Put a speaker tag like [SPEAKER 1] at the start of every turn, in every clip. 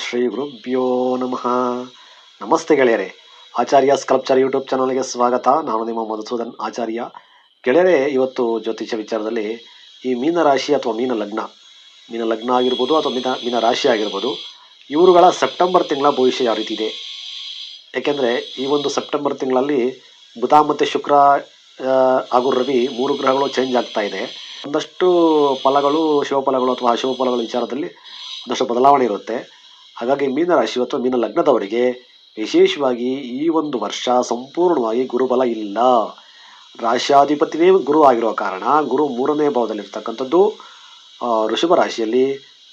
[SPEAKER 1] ಶ್ರೀ ಗುರುಭ್ಯೋ ನಮಃ. ನಮಸ್ತೆ ಗೆಳೆಯರೆ. ಆಚಾರ್ಯ ಸ್ಕಲ್ಪ್ಚರ್ ಯೂಟ್ಯೂಬ್ ಚಾನಲ್ಗೆ ಸ್ವಾಗತ. ನಾನು ನಿಮ್ಮ ಮಧುಸೂದನ್ ಆಚಾರ್ಯ. ಗೆಳೆಯರೆ, ಇವತ್ತು ಜ್ಯೋತಿಷ್ಯ ವಿಚಾರದಲ್ಲಿ ಈ ಮೀನ ರಾಶಿ ಅಥವಾ ಮೀನ ಲಗ್ನ ಮೀನ ಲಗ್ನ ಆಗಿರ್ಬೋದು ಅಥವಾ ಮೀನ ಮೀನ ರಾಶಿ ಆಗಿರ್ಬೋದು, ಇವರುಗಳ ಸೆಪ್ಟೆಂಬರ್ ತಿಂಗಳ ಭವಿಷ್ಯ ಯಾವ ರೀತಿ ಇದೆ? ಏಕೆಂದರೆ ಈ ಒಂದು ಸೆಪ್ಟೆಂಬರ್ ತಿಂಗಳಲ್ಲಿ ಬುಧ ಮತ್ತು ಶುಕ್ರ ಹಾಗೂ ರವಿ ಮೂರು ಗ್ರಹಗಳು ಚೇಂಜ್ ಆಗ್ತಾ ಇದೆ. ಒಂದಷ್ಟು ಫಲಗಳು ಶಿವಫಲಗಳು ಅಥವಾ ಅಶುಭ ಫಲಗಳ ವಿಚಾರದಲ್ಲಿ ಒಂದಷ್ಟು ಬದಲಾವಣೆ ಇರುತ್ತೆ. ಹಾಗಾಗಿ ಮೀನ ರಾಶಿ ಅಥವಾ ಮೀನ ಲಗ್ನದವರಿಗೆ ವಿಶೇಷವಾಗಿ ಈ ಒಂದು ವರ್ಷ ಸಂಪೂರ್ಣವಾಗಿ ಗುರುಬಲ ಇಲ್ಲ. ರಾಶ್ಯಾಧಿಪತಿನೇ ಗುರು ಆಗಿರುವ ಕಾರಣ ಗುರು ಮೂರನೇ ಭಾವದಲ್ಲಿರ್ತಕ್ಕಂಥದ್ದು ಋಷಭ ರಾಶಿಯಲ್ಲಿ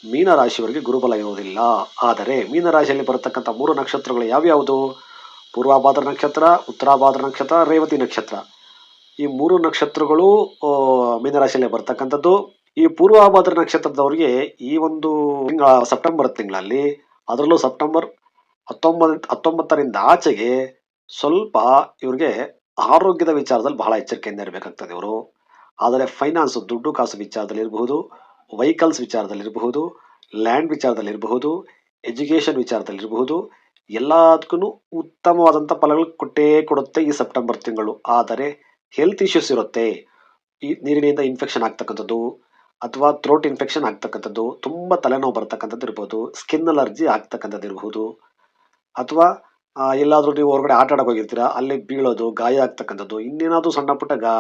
[SPEAKER 1] ಮೀನ ರಾಶಿಯವರಿಗೆ ಗುರುಬಲ ಇರುವುದಿಲ್ಲ. ಆದರೆ ಮೀನ ರಾಶಿಯಲ್ಲಿ ಬರತಕ್ಕಂಥ ಮೂರು ನಕ್ಷತ್ರಗಳು ಯಾವ್ಯಾವುದು? ಪೂರ್ವಾಭಾದ್ರ ನಕ್ಷತ್ರ, ಉತ್ತರಾಭಾದ್ರ ನಕ್ಷತ್ರ, ರೇವತಿ ನಕ್ಷತ್ರ. ಈ ಮೂರು ನಕ್ಷತ್ರಗಳು ಮೀನರಾಶಿಯಲ್ಲಿ ಬರ್ತಕ್ಕಂಥದ್ದು. ಈ ಪೂರ್ವಾಭಾದ್ರ ನಕ್ಷತ್ರದವರಿಗೆ ಈ ಒಂದು ತಿಂಗಳ, ಸೆಪ್ಟೆಂಬರ್ ತಿಂಗಳಲ್ಲಿ ಅದರಲ್ಲೂ ಸೆಪ್ಟೆಂಬರ್ ಹತ್ತೊಂಬತ್ತು ಹತ್ತೊಂಬತ್ತರಿಂದ ಆಚೆಗೆ ಸ್ವಲ್ಪ ಇವ್ರಿಗೆ ಆರೋಗ್ಯದ ವಿಚಾರದಲ್ಲಿ ಬಹಳ ಎಚ್ಚರಿಕೆಯಿಂದ ಇರಬೇಕಾಗ್ತದೆ ಇವರು. ಆದರೆ ಫೈನಾನ್ಸ್ ದುಡ್ಡು ಕಾಸು ವಿಚಾರದಲ್ಲಿ ಇರಬಹುದು ವೆಹಿಕಲ್ಸ್ ವಿಚಾರದಲ್ಲಿರಬಹುದು ಲ್ಯಾಂಡ್ ವಿಚಾರದಲ್ಲಿರಬಹುದು ಎಜುಕೇಷನ್ ವಿಚಾರದಲ್ಲಿರಬಹುದು ಎಲ್ಲದಕ್ಕೂ ಉತ್ತಮವಾದಂಥ ಫಲಗಳು ಕೊಟ್ಟೇ ಕೊಡುತ್ತೆ ಈ ಸೆಪ್ಟೆಂಬರ್ ತಿಂಗಳು. ಆದರೆ ಹೆಲ್ತ್ ಇಶ್ಯೂಸ್ ಇರುತ್ತೆ. ಈ ನೀರಿನಿಂದ ಇನ್ಫೆಕ್ಷನ್ ಆಗ್ತಕ್ಕಂಥದ್ದು ಅಥವಾ ಥ್ರೋಟ್ ಇನ್ಫೆಕ್ಷನ್ ಆಗ್ತಕ್ಕಂಥದ್ದು, ತುಂಬ ತಲೆನೋವು ಬರ್ತಕ್ಕಂಥದ್ದು ಇರ್ಬೋದು ಸ್ಕಿನ್ ಅಲರ್ಜಿ ಆಗ್ತಕ್ಕಂಥದ್ದು ಇರಬಹುದು ಅಥವಾ ಎಲ್ಲಾದರೂ ನೀವು ಹೊರಗಡೆ ಆಟ ಆಡಕ್ಕೆ ಹೋಗಿರ್ತೀರಾ, ಅಲ್ಲಿ ಬೀಳೋದು, ಗಾಯ ಆಗ್ತಕ್ಕಂಥದ್ದು, ಇನ್ನೇನಾದರೂ ಸಣ್ಣ ಪುಟ್ಟ ಗಾ,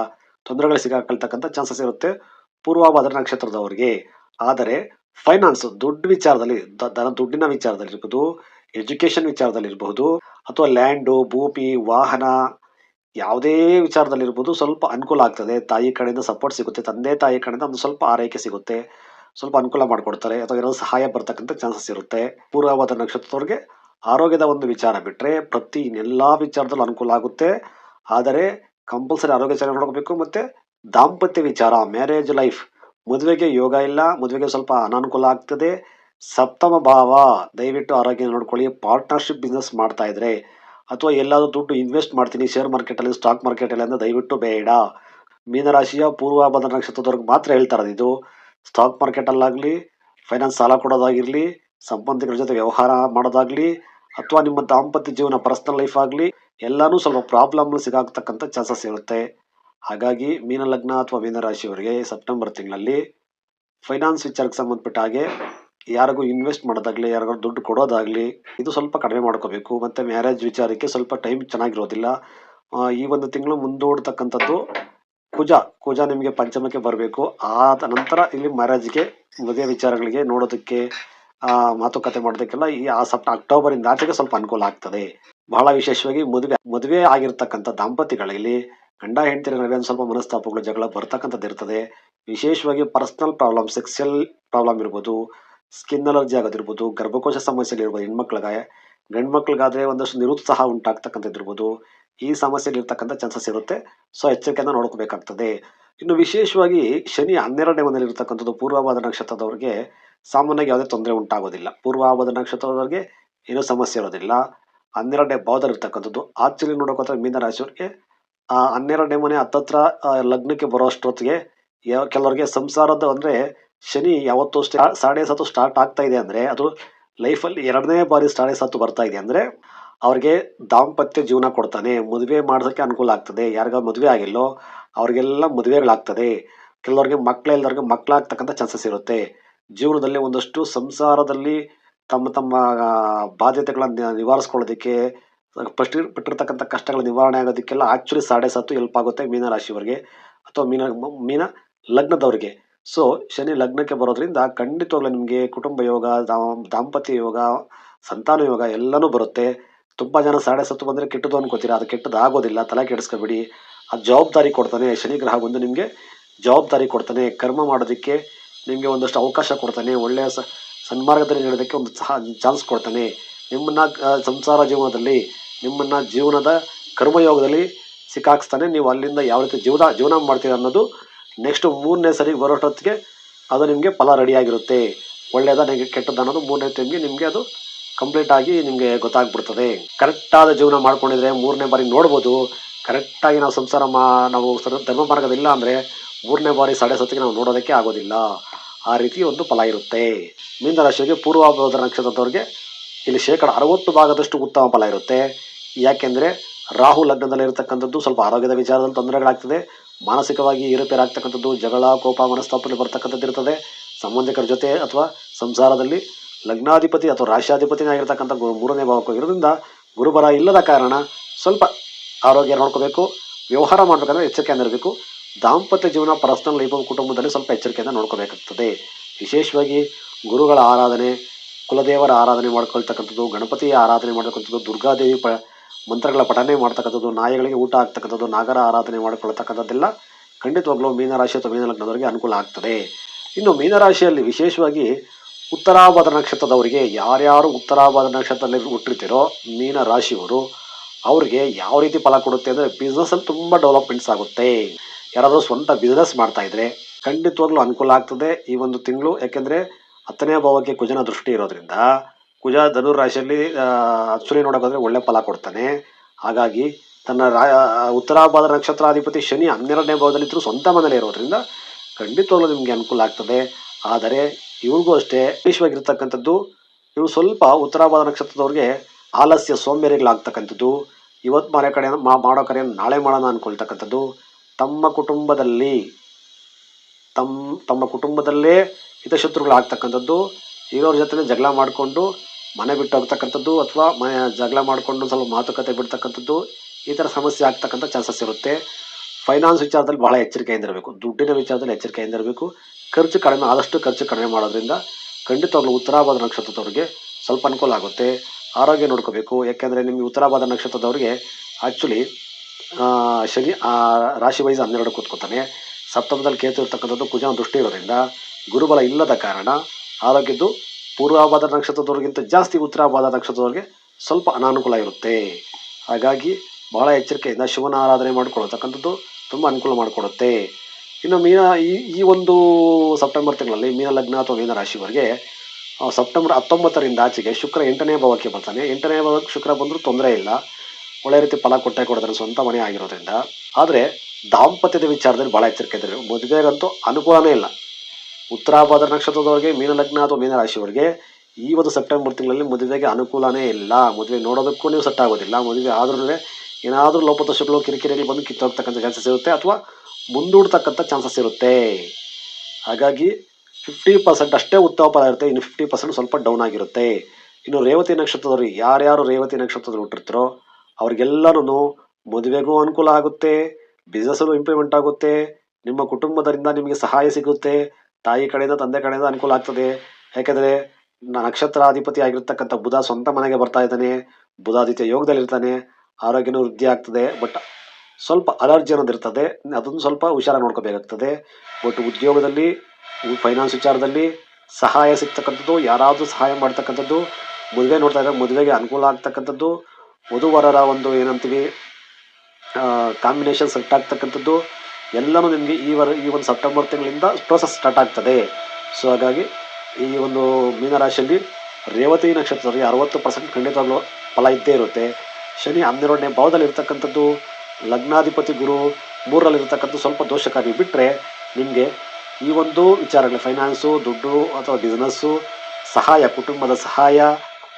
[SPEAKER 1] ತೊಂದರೆಗಳು ಸಿಗಾಕೊಳ್ತಕ್ಕಂಥ ಚಾನ್ಸಸ್ ಇರುತ್ತೆ ಪೂರ್ವಭಾದ್ರ ನಕ್ಷತ್ರದವರಿಗೆ. ಆದರೆ ಫೈನಾನ್ಸ್ ದುಡ್ಡು ವಿಚಾರದಲ್ಲಿ, ದ- ಧನ ದುಡ್ಡಿನ ವಿಚಾರದಲ್ಲಿ ಇರ್ಬೋದು ಎಜುಕೇಶನ್ ವಿಚಾರದಲ್ಲಿ ಇರಬಹುದು ಅಥವಾ ಲ್ಯಾಂಡು ಭೂಮಿ, ವಾಹನ ಯಾವುದೇ ವಿಚಾರದಲ್ಲಿರ್ಬೋದು ಸ್ವಲ್ಪ ಅನುಕೂಲ ಆಗ್ತದೆ. ತಾಯಿ ಕಡೆಯಿಂದ ಸಪೋರ್ಟ್ ಸಿಗುತ್ತೆ, ತಂದೆ ತಾಯಿ ಕಡೆಯಿಂದ ಒಂದು ಸ್ವಲ್ಪ ಆರೈಕೆ ಸಿಗುತ್ತೆ. ಸ್ವಲ್ಪ ಅನುಕೂಲ ಮಾಡಿಕೊಡ್ತಾರೆ, ಅಥವಾ ಏನಾದ್ರು ಸಹಾಯ ಬರ್ತಕ್ಕಂಥ ಚಾನ್ಸಸ್ ಇರುತ್ತೆ. ಪೂರ್ವವಾದ ನಕ್ಷತ್ರದವ್ರಿಗೆ ಆರೋಗ್ಯದ ಒಂದು ವಿಚಾರ ಬಿಟ್ಟರೆ ಪ್ರತಿ ಎಲ್ಲ ವಿಚಾರದಲ್ಲೂ ಅನುಕೂಲ ಆಗುತ್ತೆ. ಆದರೆ ಕಂಪಲ್ಸರಿ ಆರೋಗ್ಯ ಚೆನ್ನಾಗಿ ನೋಡ್ಕೋಬೇಕು ಮತ್ತು ದಾಂಪತ್ಯ ವಿಚಾರ ಮ್ಯಾರೇಜ್ ಲೈಫ್ ಮದುವೆಗೆ ಯೋಗ ಇಲ್ಲ, ಮದುವೆಗೆ ಸ್ವಲ್ಪ ಅನಾನುಕೂಲ ಆಗ್ತದೆ. ಸಪ್ತಮ ಭಾವ, ದಯವಿಟ್ಟು ಆರೋಗ್ಯ ನೋಡ್ಕೊಳ್ಳಿ ಪಾರ್ಟ್ನರ್ಶಿಪ್ ಬಿಸ್ನೆಸ್ ಮಾಡ್ತಾ ಇದ್ರೆ. ಅಥವಾ ಎಲ್ಲಾದರೂ ದುಡ್ಡು ಇನ್ವೆಸ್ಟ್ ಮಾಡ್ತೀನಿ ಶೇರ್ ಮಾರ್ಕೆಟಲ್ಲಿ ಸ್ಟಾಕ್ ಮಾರ್ಕೆಟಲ್ಲಿ ಅಂದರೆ ದಯವಿಟ್ಟು ಬೇಡ. ಮೀನರಾಶಿಯ ಪೂರ್ವಭದ್ರ ನಕ್ಷತ್ರದವ್ರಿಗೆ ಮಾತ್ರ ಹೇಳ್ತಾ ಇರೋದು ಇದು. ಸ್ಟಾಕ್ ಮಾರ್ಕೆಟಲ್ಲಾಗಲಿ ಫೈನಾನ್ಸ್ ಸಾಲ ಕೊಡೋದಾಗಿರಲಿ, ಸಂಬಂಧಿಕರ ಜೊತೆ ವ್ಯವಹಾರ ಮಾಡೋದಾಗಲಿ, ಅಥವಾ ನಿಮ್ಮ ದಾಂಪತ್ಯ ಜೀವನ ಪರ್ಸ್ನಲ್ ಲೈಫ್ ಆಗಲಿ, ಎಲ್ಲನೂ ಸ್ವಲ್ಪ ಪ್ರಾಬ್ಲಮ್ ಸಿಗಾಗ್ತಕ್ಕಂಥ ಚಾನ್ಸಸ್ ಇರುತ್ತೆ. ಹಾಗಾಗಿ ಮೀನ ಲಗ್ನ ಅಥವಾ ಮೀನರಾಶಿಯವರಿಗೆ ಸೆಪ್ಟೆಂಬರ್ ತಿಂಗಳಲ್ಲಿ ಫೈನಾನ್ಸ್ ವಿಚಾರಕ್ಕೆ ಸಂಬಂಧಪಟ್ಟ ಹಾಗೆ ಯಾರಿಗೂ ಇನ್ವೆಸ್ಟ್ ಮಾಡೋದಾಗ್ಲಿ, ಯಾರಿಗೂ ದುಡ್ಡು ಕೊಡೋದಾಗಲಿ, ಇದು ಸ್ವಲ್ಪ ಕಡಿಮೆ ಮಾಡ್ಕೋಬೇಕು. ಮತ್ತೆ ಮ್ಯಾರೇಜ್ ವಿಚಾರಕ್ಕೆ ಸ್ವಲ್ಪ ಟೈಮ್ ಚೆನ್ನಾಗಿರೋದಿಲ್ಲ. ಈ ಒಂದು ತಿಂಗಳು ಮುಂದೂಡ್ತಕ್ಕಂಥದ್ದು ಕುಜ ಕುಜ ನಿಮಗೆ ಪಂಚಮಕ್ಕೆ ಬರಬೇಕು. ಆದ ನಂತರ ಇಲ್ಲಿ ಮ್ಯಾರೇಜ್ಗೆ ಮದುವೆ ವಿಚಾರಗಳಿಗೆ ನೋಡೋದಕ್ಕೆ ಮಾತುಕತೆ ಮಾಡೋದಕ್ಕೆಲ್ಲ ಈ, ಆ ಸಪ್ಟ ಅಕ್ಟೋಬರ್ ಇಂದ ಆಚೆಗೆ ಸ್ವಲ್ಪ ಅನುಕೂಲ ಆಗ್ತದೆ. ಬಹಳ ವಿಶೇಷವಾಗಿ ಮದುವೆ ಮದುವೆ ಆಗಿರ್ತಕ್ಕಂಥ ದಾಂಪತ್ಯಗಳಲ್ಲಿ ಗಂಡ ಹೆಂಡತಿರ ನಡುವೆ ಒಂದು ಸ್ವಲ್ಪ ಮನಸ್ತಾಪಗಳು, ಜಗಳ ಬರ್ತಕ್ಕಂಥದ್ದು ಇರ್ತದೆ ವಿಶೇಷವಾಗಿ ಪರ್ಸನಲ್ ಪ್ರಾಬ್ಲಮ್ ಸೆಕ್ಸುಯಲ್ ಪ್ರಾಬ್ಲಮ್ ಇರ್ಬೋದು. ಸ್ಕಿನ್ ಅಲರ್ಜಿ ಆಗೋದಿರ್ಬೋದು, ಗರ್ಭಕೋಶ ಸಮಸ್ಯೆಯಲ್ಲಿ ಇರ್ಬೋದು ಹೆಣ್ಮಕ್ಳಿಗೆ ಗಂಡು ಮಕ್ಳಿಗಾದ್ರೆ ಒಂದಷ್ಟು ನಿರುತ್ಸಾಹ ಉಂಟಾಗ್ತಕ್ಕಂಥದ್ದಿರ್ಬೋದು, ಈ ಸಮಸ್ಯೆಗಳಿರ್ತಕ್ಕಂಥ ಚಾನ್ಸಸ್ ಇರುತ್ತೆ. ಸೊ ಎಚ್ಚರಿಕೆಯನ್ನು ನೋಡ್ಕೋಬೇಕಾಗ್ತದೆ. ಇನ್ನು ವಿಶೇಷವಾಗಿ ಶನಿ ಹನ್ನೆರಡನೇ ಮನೇಲಿ ಇರ್ತಕ್ಕಂಥದ್ದು ಪೂರ್ವಭಾದ ನಕ್ಷತ್ರದವ್ರಿಗೆ ಸಾಮಾನ್ಯವಾಗಿ ಯಾವುದೇ ತೊಂದರೆ ಉಂಟಾಗೋದಿಲ್ಲ. ಪೂರ್ವಭಾದ ನಕ್ಷತ್ರದವರಿಗೆ ಏನೂ ಸಮಸ್ಯೆ ಇರೋದಿಲ್ಲ. ಹನ್ನೆರಡನೇ ಭಾವದಲ್ಲಿ ಇರ್ತಕ್ಕಂಥದ್ದು ಆಕ್ಚುಲಿ ನೋಡೋಕೋದ್ರೆ ಮೀನ ರಾಶಿಯವ್ರಿಗೆ, ಆ ಹನ್ನೆರಡನೇ ಮನೆ ಹತ್ತತ್ರ ಲಗ್ನಕ್ಕೆ ಬರೋ ಅಷ್ಟೊತ್ತಿಗೆ, ಯಾವ ಕೆಲವರಿಗೆ ಸಂಸಾರದ ಅಂದ್ರೆ ಶನಿ ಯಾವತ್ತು ಸಾಡೆ ಸತ್ತು ಸ್ಟಾರ್ಟ್ ಆಗ್ತಾ ಇದೆ ಅಂದ್ರೆ ಅದು ಲೈಫಲ್ಲಿ ಎರಡನೇ ಬಾರಿ ಸಾಡೆ ಸತ್ತು ಬರ್ತಾ ಇದೆ ಅಂದ್ರೆ ಅವ್ರಿಗೆ ದಾಂಪತ್ಯ ಜೀವನ ಕೊಡ್ತಾನೆ, ಮದುವೆ ಮಾಡೋದಕ್ಕೆ ಅನುಕೂಲ ಆಗ್ತದೆ ಯಾರಿಗ ಮದುವೆ ಆಗಿಲ್ಲೋ ಅವ್ರಿಗೆಲ್ಲ ಮದುವೆಗಳಾಗ್ತದೆ, ಕೆಲವರಿಗೆ ಮಕ್ಕಳೇ ಇಲ್ದವ್ರಿಗೆ ಮಕ್ಕಳಾಗ್ತಕ್ಕಂಥ ಚಾನ್ಸಸ್ ಇರುತ್ತೆ. ಜೀವನದಲ್ಲಿ ಒಂದಷ್ಟು ಸಂಸಾರದಲ್ಲಿ ತಮ್ಮ ತಮ್ಮ ಬಾಧ್ಯತೆಗಳನ್ನು ನಿವಾರಿಸ್ಕೊಳ್ಳೋದಕ್ಕೆ, ಪಟ್ಟಿ, ಪಟ್ಟಿರ್ತಕ್ಕಂಥ ಕಷ್ಟಗಳ ನಿವಾರಣೆ ಆಗೋದಕ್ಕೆಲ್ಲ ಆಕ್ಚುಲಿ ಸಾಡೆ ಸತ್ತು ಹೆಲ್ಪ್ ಆಗುತ್ತೆ ಮೀನ ರಾಶಿಯವರಿಗೆ ಅಥವಾ ಮೀನ ಮೀನ ಲಗ್ನದವರಿಗೆ. ಸೊ ಶನಿ ಲಗ್ನಕ್ಕೆ ಬರೋದ್ರಿಂದ ಖಂಡಿತವಾಗ್ಲೂ ನಿಮಗೆ ಕುಟುಂಬ ಯೋಗ ದಾಂಪತ್ಯ ಯೋಗ, ಸಂತಾನ ಯೋಗ ಎಲ್ಲನೂ ಬರುತ್ತೆ. ತುಂಬ ಜನ ಸಾಡೆ ಸತ್ತು ಬಂದರೆ ಕೆಟ್ಟದು ಅನ್ಕೋತೀರಾ? ಅದು ಕೆಟ್ಟದ್ದು ಆಗೋದಿಲ್ಲ. ತಲೆ ಕೆಡಿಸ್ಕೊಬೇಡಿ. ಆ ಜವಾಬ್ದಾರಿ ಕೊಡ್ತಾನೆ ಶನಿ ಗ್ರಹ ಬಂದು ನಿಮಗೆ ಜವಾಬ್ದಾರಿ ಕೊಡ್ತಾನೆ. ಕರ್ಮ ಮಾಡೋದಕ್ಕೆ ನಿಮಗೆ ಒಂದಷ್ಟು ಅವಕಾಶ ಕೊಡ್ತಾನೆ. ಒಳ್ಳೆಯ ಸನ್ಮಾರ್ಗದಲ್ಲಿ ನಡೆಯೋದಕ್ಕೆ ಒಂದು ಸಹ ಚಾನ್ಸ್ ಕೊಡ್ತಾನೆ. ನಿಮ್ಮನ್ನ ಸಂಸಾರ ಜೀವನದಲ್ಲಿ ನಿಮ್ಮನ್ನ ಜೀವನದ ಕರ್ಮಯೋಗದಲ್ಲಿ ಸಿಕ್ಕಾಕ್ಸ್ತಾನೆ. ನೀವು ಅಲ್ಲಿಂದ ಯಾವ ರೀತಿ ಜೀವನ ಜೀವನ ಮಾಡ್ತೀರ ಅನ್ನೋದು ನೆಕ್ಸ್ಟ್ ಮೂರನೇ ಸರಿ ಬರೋಷ್ಟೊತ್ತಿಗೆ ಅದು ನಿಮಗೆ ಫಲ ರೆಡಿಯಾಗಿರುತ್ತೆ ಒಳ್ಳೆಯದ ನಿಮಗೆ ಕೆಟ್ಟದ್ದು ಅನ್ನೋದು ಮೂರನೇ ಟೈಮ್ಗೆ ನಿಮಗೆ ಅದು ಕಂಪ್ಲೀಟ್ ಆಗಿ ನಿಮಗೆ ಗೊತ್ತಾಗ್ಬಿಡ್ತದೆ. ಕರೆಕ್ಟಾದ ಜೀವನ ಮಾಡ್ಕೊಂಡಿದ್ರೆ ಮೂರನೇ ಬಾರಿ ನೋಡ್ಬೋದು. ಕರೆಕ್ಟಾಗಿ ನಾವು ಸಂಸಾರ ಮಾ, ನಾವು ಧರ್ಮ ಮಾರ್ಗದಿಲ್ಲ ಅಂದರೆ ಮೂರನೇ ಬಾರಿ ಸಾಡೆ ಸತ್ತಿಗೆ ನಾವು ನೋಡೋದಕ್ಕೆ ಆಗೋದಿಲ್ಲ. ಆ ರೀತಿ ಒಂದು ಫಲ ಇರುತ್ತೆ. ಮೀನ ರಾಶಿಗೆ ಪೂರ್ವಾಭದ್ರ ನಕ್ಷತ್ರದವ್ರಿಗೆ ಇಲ್ಲಿ ಶೇಕಡ ಅರವತ್ತು ಭಾಗದಷ್ಟು ಉತ್ತಮ ಫಲ ಇರುತ್ತೆ. ಯಾಕೆಂದರೆ ರಾಹು ಲಗ್ನದಲ್ಲಿ ಇರತಕ್ಕಂಥದ್ದು ಸ್ವಲ್ಪ ಆರೋಗ್ಯದ ವಿಚಾರದಲ್ಲಿ ತೊಂದರೆಗಳಾಗ್ತದೆ. ಮಾನಸಿಕವಾಗಿ ಏರುಪೇರಾಗ್ತಕ್ಕಂಥದ್ದು ಜಗಳ, ಕೋಪ ಮನಸ್ತಾಪದಲ್ಲಿ ಬರ್ತಕ್ಕಂಥದ್ದು ಇರ್ತದೆ. ಸಂಬಂಧಿಕರ ಜೊತೆ ಅಥವಾ ಸಂಸಾರದಲ್ಲಿ ಲಗ್ನಾಧಿಪತಿ ಅಥವಾ ರಾಶ್ಯಾಧಿಪತಿನೇ ಆಗಿರ್ತಕ್ಕಂಥ ಮೂರನೇ ಭಾವಕ್ಕೆ ಇರೋದ್ರಿಂದ ಗುರುಬರ ಇಲ್ಲದ ಕಾರಣ ಸ್ವಲ್ಪ ಆರೋಗ್ಯ ನೋಡ್ಕೋಬೇಕು, ವ್ಯವಹಾರ ಮಾಡಬೇಕಂದ್ರೆ ಎಚ್ಚರಿಕೆಯಿಂದ ಇರಬೇಕು. ದಾಂಪತ್ಯ ಜೀವನ, ಪರ್ಸನಲ್ ಲೈಫ್ ಕುಟುಂಬದಲ್ಲಿ ಸ್ವಲ್ಪ ಎಚ್ಚರಿಕೆಯಿಂದ ನೋಡ್ಕೋಬೇಕಾಗ್ತದೆ. ವಿಶೇಷವಾಗಿ ಗುರುಗಳ ಆರಾಧನೆ, ಕುಲದೇವರ ಆರಾಧನೆ ಮಾಡ್ಕೊಳ್ತಕ್ಕಂಥದ್ದು, ಗಣಪತಿಯ ಆರಾಧನೆ ಮಾಡ್ತಕ್ಕಂಥದ್ದು ದುರ್ಗಾದೇವಿ ಪ ಮಂತ್ರಗಳ ಪಠನೆ ಮಾಡ್ತಕ್ಕಂಥದ್ದು, ನಾಯಿಗಳಿಗೆ ಊಟ ಆಗ್ತಕ್ಕಂಥದ್ದು ನಾಗರ ಆರಾಧನೆ ಮಾಡಿಕೊಳ್ಳತಕ್ಕಂಥದ್ದೆಲ್ಲ, ಖಂಡಿತವಾಗ್ಲೂ ಮೀನರಾಶಿ ಅಥವಾ ಮೀನ ಲಗ್ನದವರಿಗೆ ಅನುಕೂಲ ಆಗ್ತದೆ. ಇನ್ನು ಮೀನರಾಶಿಯಲ್ಲಿ ವಿಶೇಷವಾಗಿ ಉತ್ತರಾಭಾದ ನಕ್ಷತ್ರದವರಿಗೆ ಯಾರ್ಯಾರು ಉತ್ತರಾಭಾದ ನಕ್ಷತ್ರದಲ್ಲಿ ಹುಟ್ಟಿರ್ತಿರೋ ಮೀನ ರಾಶಿಯವರು ಅವ್ರಿಗೆ ಯಾವ ರೀತಿ ಫಲ ಕೊಡುತ್ತೆ ಅಂದರೆ ಬಿಸ್ನೆಸ್ಸಲ್ಲಿ ತುಂಬ ಡೆವಲಪ್ಮೆಂಟ್ಸ್ ಆಗುತ್ತೆ. ಯಾರಾದರೂ ಸ್ವಂತ ಬಿಸ್ನೆಸ್ ಮಾಡ್ತಾ ಇದ್ರೆ ಖಂಡಿತವಾಗ್ಲೂ ಅನುಕೂಲ ಆಗ್ತದೆ ಈ ಒಂದು ತಿಂಗಳು. ಯಾಕೆಂದರೆ ಹತ್ತನೇ ಭಾವಕ್ಕೆ ಕುಜನ ದೃಷ್ಟಿ ಇರೋದ್ರಿಂದ ಕುಜ ಧನುರ್ ರಾಶಿಯಲ್ಲಿ ಅಚ್ಚುರಿ ನೋಡೋಕ್ಕೋದ್ರೆ ಒಳ್ಳೆ ಫಲ ಕೊಡ್ತಾನೆ. ಹಾಗಾಗಿ ತನ್ನ ರಾ ಉತ್ತರಾಭಾದ ನಕ್ಷತ್ರಾಧಿಪತಿ ಶನಿ ಹನ್ನೆರಡನೇ ಭಾವದಲ್ಲಿದ್ದರೂ ಸ್ವಂತ ಮನೇಲಿ ಇರೋದ್ರಿಂದ ಖಂಡಿತವಾಗ್ಲೂ ನಿಮಗೆ ಅನುಕೂಲ ಆಗ್ತದೆ. ಆದರೆ ಇವ್ರಿಗೂ ಅಷ್ಟೇ ವಿಶೇಷವಾಗಿರ್ತಕ್ಕಂಥದ್ದು ಇವರು ಸ್ವಲ್ಪ ಉತ್ತರಾಭಾದ ನಕ್ಷತ್ರದವ್ರಿಗೆ ಆಲಸ್ಯ ಸೋಂಬೇರಿಗಳಾಗ್ತಕ್ಕಂಥದ್ದು ಇವತ್ತು ಮನೆ ಕಡೆ ಮಾಡೋ ಕಡೆ ನಾಳೆ ಮಾಡೋಣ ಅಂದ್ಕೊಳ್ತಕ್ಕಂಥದ್ದು ತಮ್ಮ ಕುಟುಂಬದಲ್ಲಿ ತಮ್ಮ ತಮ್ಮ ಕುಟುಂಬದಲ್ಲೇ ಹಿತಶತ್ರುಗಳಾಗ್ತಕ್ಕಂಥದ್ದು. ಇರೋರ ಜೊತೆ ಜಗಳ ಮಾಡಿಕೊಂಡು ಮನೆ ಬಿಟ್ಟು ಹೋಗ್ತಕ್ಕಂಥದ್ದು ಅಥವಾ ಮನೆ ಜಗಳ ಮಾಡಿಕೊಂಡು ಸ್ವಲ್ಪ ಮಾತುಕತೆ ಬಿಡ್ತಕ್ಕಂಥದ್ದು ಈ ಥರ ಸಮಸ್ಯೆ ಆಗ್ತಕ್ಕಂಥ ಚಾನ್ಸಸ್ ಇರುತ್ತೆ. ಫೈನಾನ್ಸ್ ವಿಚಾರದಲ್ಲಿ ಬಹಳ ಎಚ್ಚರಿಕೆಯಿಂದ ಇರಬೇಕು. ದುಡ್ಡಿನ ವಿಚಾರದಲ್ಲಿ ಎಚ್ಚರಿಕೆಯಿಂದ ಇರಬೇಕು. ಖರ್ಚು ಕಡಿಮೆ ಆದಷ್ಟು ಖರ್ಚು ಕಡಿಮೆ ಮಾಡೋದ್ರಿಂದ ಖಂಡಿತವಾಗ್ಲೂ ಉತ್ತರಾಭಾದ ನಕ್ಷತ್ರದವ್ರಿಗೆ ಸ್ವಲ್ಪ ಅನುಕೂಲ ಆಗುತ್ತೆ. ಆರೋಗ್ಯ ನೋಡ್ಕೋಬೇಕು. ಯಾಕೆಂದರೆ ನಿಮಗೆ ಉತ್ತರಾಭಾದ ನಕ್ಷತ್ರದವ್ರಿಗೆ ಆ್ಯಕ್ಚುಲಿ ಶನಿ ಆ, ರಾಶಿ ವೈಸ್ ಹನ್ನೆರಡು ಕೂತ್ಕೋತಾನೆ. ಸಪ್ತಮದಲ್ಲಿ ಕೇತು ಇರ್ತಕ್ಕಂಥದ್ದು ಕುಜನ ದೃಷ್ಟಿ ಇರೋದ್ರಿಂದ ಗುರುಬಲ ಇಲ್ಲದ ಕಾರಣ ಆರೋಗ್ಯದ್ದು ಪೂರ್ವಾಭಾದ ನಕ್ಷತ್ರದವ್ರಿಗಿಂತ ಜಾಸ್ತಿ ಉತ್ತರಾಭಾದ ನಕ್ಷತ್ರದವ್ರಿಗೆ ಸ್ವಲ್ಪ ಅನಾನುಕೂಲ ಇರುತ್ತೆ. ಹಾಗಾಗಿ ಬಹಳ ಎಚ್ಚರಿಕೆಯಿಂದ ಶಿವನ ಆರಾಧನೆ ಮಾಡಿಕೊಳ್ಳತಕ್ಕಂಥದ್ದು ತುಂಬ ಅನುಕೂಲ ಮಾಡಿಕೊಡುತ್ತೆ. ಇನ್ನು ಮೀನ ಈ ಈ ಒಂದು ಸೆಪ್ಟೆಂಬರ್ ತಿಂಗಳಲ್ಲಿ ಮೀನ ಲಗ್ನ ಅಥವಾ ಮೀನ ರಾಶಿಯವರಿಗೆ ಸೆಪ್ಟೆಂಬರ್ ಹತ್ತೊಂಬತ್ತರಿಂದ ಆಚೆಗೆ ಶುಕ್ರ ಎಂಟನೇ ಭಾವಕ್ಕೆ ಬರ್ತಾನೆ. ಎಂಟನೇ ಭಾವಕ್ಕೆ ಶುಕ್ರ ಬಂದರೂ ತೊಂದರೆ ಇಲ್ಲ. ಒಳ್ಳೆ ರೀತಿ ಫಲ ಕೊಟ್ಟೆ ಕೊಡ್ತಾರೆ ಸ್ವಂತ ಮನೆ ಆಗಿರೋದ್ರಿಂದ. ಆದರೆ ದಾಂಪತ್ಯದ ವಿಚಾರದಲ್ಲಿ ಭಾಳ ಎಚ್ಚರಿಕೆ ಇದ್ದಾರೆ ಮದುವೆಗಂತೂ ಅನುಕೂಲನೇ ಇಲ್ಲ. ಉತ್ತರಾಭಾದ್ರ ನಕ್ಷತ್ರದವರಿಗೆ ಮೀನ ಲಗ್ನ ಅಥವಾ ಮೀನ ರಾಶಿಯವರಿಗೆ ಈ ಒಂದು ಸೆಪ್ಟೆಂಬರ್ ತಿಂಗಳಲ್ಲಿ ಮದುವೆಗೆ ಅನುಕೂಲನೇ ಇಲ್ಲ. ಮದುವೆ ನೋಡೋದಕ್ಕೂ ನೀವು ಸೆಟ್ ಆಗೋದಿಲ್ಲ. ಮದುವೆ ಆದ್ರೂ ಏನಾದರೂ ಲೋಪದೋಷಗಳು, ಕಿರಿಕಿರಿಗಳು ಬಂದು ಕಿತ್ತೋಗ್ತಕ್ಕಂಥ ಚಾನ್ಸಸ್ ಇರುತ್ತೆ ಅಥವಾ ಮುಂದೂಡ್ತಕ್ಕಂಥ ಚಾನ್ಸಸ್ ಇರುತ್ತೆ. ಹಾಗಾಗಿ ಫಿಫ್ಟಿ ಪರ್ಸೆಂಟ್ ಅಷ್ಟೇ ಉತ್ತಮ ಫಲ ಇರುತ್ತೆ. ಇನ್ನು ಫಿಫ್ಟಿ ಪರ್ಸೆಂಟ್ ಸ್ವಲ್ಪ ಡೌನ್ ಆಗಿರುತ್ತೆ. ಇನ್ನು ರೇವತಿ ನಕ್ಷತ್ರದವರು ಯಾರ್ಯಾರು ರೇವತಿ ನಕ್ಷತ್ರದಲ್ಲಿ ಹುಟ್ಟಿರ್ತಾರೋ ಅವ್ರಿಗೆಲ್ಲರೂ ಮದುವೆಗೂ ಅನುಕೂಲ ಆಗುತ್ತೆ. ಬಿಸ್ನೆಸ್ಸಲ್ಲೂ ಇಂಪ್ರೂವ್ಮೆಂಟ್ ಆಗುತ್ತೆ. ನಿಮ್ಮ ಕುಟುಂಬದರಿಂದ ನಿಮಗೆ ಸಹಾಯ ಸಿಗುತ್ತೆ. ತಾಯಿ ಕಡೆಯಿಂದ ತಂದೆ ಕಡೆಯಿಂದ ಅನುಕೂಲ ಆಗ್ತದೆ. ಯಾಕೆಂದರೆ ನಕ್ಷತ್ರಾಧಿಪತಿ ಆಗಿರ್ತಕ್ಕಂಥ ಬುಧ ಸ್ವಂತ ಮನೆಗೆ ಬರ್ತಾ ಇದ್ದಾನೆ. ಬುಧಾದಿತ್ಯ ಯೋಗದಲ್ಲಿರ್ತಾನೆ ಆರೋಗ್ಯನೂ ವೃದ್ಧಿ ಆಗ್ತದೆ. ಬಟ್ ಸ್ವಲ್ಪ ಅಲರ್ಜಿ ಅನ್ನೋದು ಇರ್ತದೆ. ಅದನ್ನು ಸ್ವಲ್ಪ ಹುಷಾರಾಗಿ ನೋಡ್ಕೋಬೇಕಾಗ್ತದೆ. ಬಟ್ ಉದ್ಯೋಗದಲ್ಲಿ ಫೈನಾನ್ಸ್ ವಿಚಾರದಲ್ಲಿ ಸಹಾಯ ಸಿಗ್ತಕ್ಕಂಥದ್ದು, ಯಾರಾದರೂ ಸಹಾಯ ಮಾಡ್ತಕ್ಕಂಥದ್ದು, ಮದುವೆ ನೋಡ್ತಾ ಇದ್ದಾರೆ ಮದುವೆಗೆ ಅನುಕೂಲ ಆಗ್ತಕ್ಕಂಥದ್ದು, ವಧುವರರ ಒಂದು ಏನಂತೀವಿ ಕಾಂಬಿನೇಷನ್ ಸೆಟ್ ಆಗ್ತಕ್ಕಂಥದ್ದು ಎಲ್ಲನೂ ನಿಮಗೆ ಈ ವರ, ಈ ಒಂದು ಸೆಪ್ಟೆಂಬರ್ ತಿಂಗಳಿಂದ ಪ್ರೋಸೆಸ್ ಸ್ಟಾರ್ಟ್ ಆಗ್ತದೆ. ಸೊ ಹಾಗಾಗಿ ಈ ಒಂದು ಮೀನರಾಶಿಯಲ್ಲಿ ರೇವತಿ ನಕ್ಷತ್ರದಲ್ಲಿ ಅರವತ್ತು ಪರ್ಸೆಂಟ್ ಖಂಡಿತವಾಗಲೂ ಫಲ ಇದ್ದೇ ಇರುತ್ತೆ. ಶನಿ ಹನ್ನೆರಡನೇ ಭಾವದಲ್ಲಿ ಇರ್ತಕ್ಕಂಥದ್ದು ಲಗ್ನಾಧಿಪತಿ ಗುರು ಮೂರರಲ್ಲಿರ್ತಕ್ಕಂಥ ಸ್ವಲ್ಪ ದೋಷಕಾರಿ ಬಿಟ್ಟರೆ ನಿಮಗೆ ಈ ಒಂದು ವಿಚಾರಗಳು ಫೈನಾನ್ಸು ದುಡ್ಡು ಅಥವಾ ಬಿಸ್ನೆಸ್ಸು ಸಹಾಯ, ಕುಟುಂಬದ ಸಹಾಯ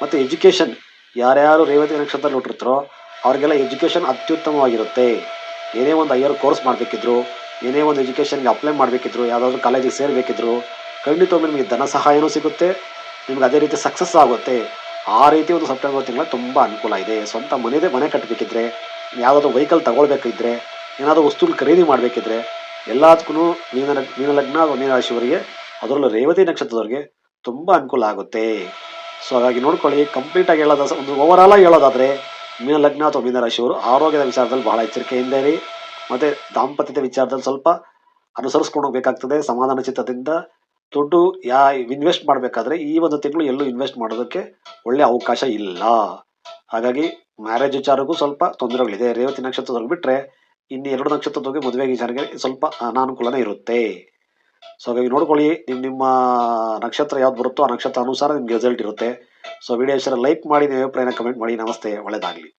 [SPEAKER 1] ಮತ್ತು ಎಜುಕೇಷನ್ ಯಾರ್ಯಾರು ರೇವತಿ ನಕ್ಷತ್ರದಲ್ಲಿ ಹುಟ್ಟಿರ್ತಾರೋ ಅವ್ರಿಗೆಲ್ಲ ಎಜುಕೇಷನ್ ಅತ್ಯುತ್ತಮವಾಗಿರುತ್ತೆ. ಏನೇ ಒಂದು ಹೈಯರ್ ಕೋರ್ಸ್ ಮಾಡಬೇಕಿದ್ರು, ಏನೇ ಒಂದು ಎಜುಕೇಷನ್ಗೆ ಅಪ್ಲೈ ಮಾಡಬೇಕಿದ್ರು, ಯಾವುದಾದ್ರೂ ಕಾಲೇಜಿಗೆ ಸೇರಬೇಕಿದ್ರು ಖಂಡಿತವಾಗಿ ನಿಮಗೆ ಧನ ಸಹಾಯನೂ ಸಿಗುತ್ತೆ, ನಿಮ್ಗೆ ಅದೇ ರೀತಿ ಸಕ್ಸಸ್ ಆಗುತ್ತೆ. ಆ ರೀತಿ ಒಂದು ಸೆಪ್ಟೆಂಬರ್ ತಿಂಗಳ ತುಂಬ ಅನುಕೂಲ ಇದೆ. ಸ್ವಂತ ಮನೆದೇ ಮನೆ ಕಟ್ಟಬೇಕಿದ್ರೆ ಯಾವುದಾದ್ರೂ ವೆಹಿಕಲ್ ತಗೊಳ್ಬೇಕಿದ್ರೆ, ಏನಾದರೂ ವಸ್ತುಗಳು ಖರೀದಿ ಮಾಡಬೇಕಿದ್ರೆ ಎಲ್ಲದಕ್ಕೂ ಮೀನ ಮೀನ ಲಗ್ನ ಅಥವಾ ಮೀನರಾಶಿಯವರಿಗೆ ಅದರಲ್ಲೂ ರೇವತಿ ನಕ್ಷತ್ರದವರಿಗೆ ತುಂಬ ಅನುಕೂಲ ಆಗುತ್ತೆ. ಸೊ ಹಾಗಾಗಿ ನೋಡ್ಕೊಳ್ಳಿ ಕಂಪ್ಲೀಟಾಗಿ ಹೇಳೋದ ಒಂದು ಆಗಿ ಹೇಳೋದಾದರೆ ಮೀನ ಲಗ್ನ ಅಥವಾ ಮೀನ ರಾಶಿಯವರು ಆರೋಗ್ಯದ ವಿಚಾರದಲ್ಲಿ ಬಹಳ ಎಚ್ಚರಿಕೆಯಿಂದ ಇರಿ ಮತ್ತು ದಾಂಪತ್ಯದ ವಿಚಾರದಲ್ಲಿ ಸ್ವಲ್ಪ ಅನುಸರಿಸ್ಕೊಂಡು ಹೋಗ್ಬೇಕಾಗ್ತದೆ. ಸಮಾಧಾನ ಚಿತ್ತದಿಂದ ದುಡ್ಡು ಯಾ ಇನ್ವೆಸ್ಟ್ ಮಾಡಬೇಕಾದ್ರೆ ಈ ಒಂದು ತಿಂಗಳು ಎಲ್ಲೂ ಇನ್ವೆಸ್ಟ್ ಮಾಡೋದಕ್ಕೆ ಒಳ್ಳೆಯ ಅವಕಾಶ ಇಲ್ಲ. ಹಾಗಾಗಿ ಮ್ಯಾರೇಜ್ ವಿಚಾರಕ್ಕೂ ಸ್ವಲ್ಪ ತೊಂದರೆಗಳಿದೆ. ರೇವತಿ ನಕ್ಷತ್ರದಲ್ಲಿ ಬಿಟ್ಟರೆ ಇನ್ನು ಎರಡು ನಕ್ಷತ್ರದೊಳಗೆ ಮದುವೆ ವಿಚಾರಕ್ಕೆ ಸ್ವಲ್ಪ ಅನಾನುಕೂಲನೇ ಇರುತ್ತೆ. ಸೊ ಹಾಗಾಗಿ ನೋಡ್ಕೊಳ್ಳಿ ನಿಮ್ಮ ನಿಮ್ಮ ನಕ್ಷತ್ರ ಯಾವ್ದು ಬರುತ್ತೋ ಆ ನಕ್ಷತ್ರ ಅನುಸಾರ ನಿಮ್ಗೆ ರಿಸಲ್ಟ್ ಇರುತ್ತೆ. ಸೊ ವಿಡಿಯೋ ಇಷ್ಟ ಲೈಕ್ ಮಾಡಿ ನೀವು ಅಭಿಪ್ರಾಯನ ಕಮೆಂಟ್ ಮಾಡಿ. ನಮಸ್ತೆ ಒಳ್ಳೆಯದಾಗಲಿ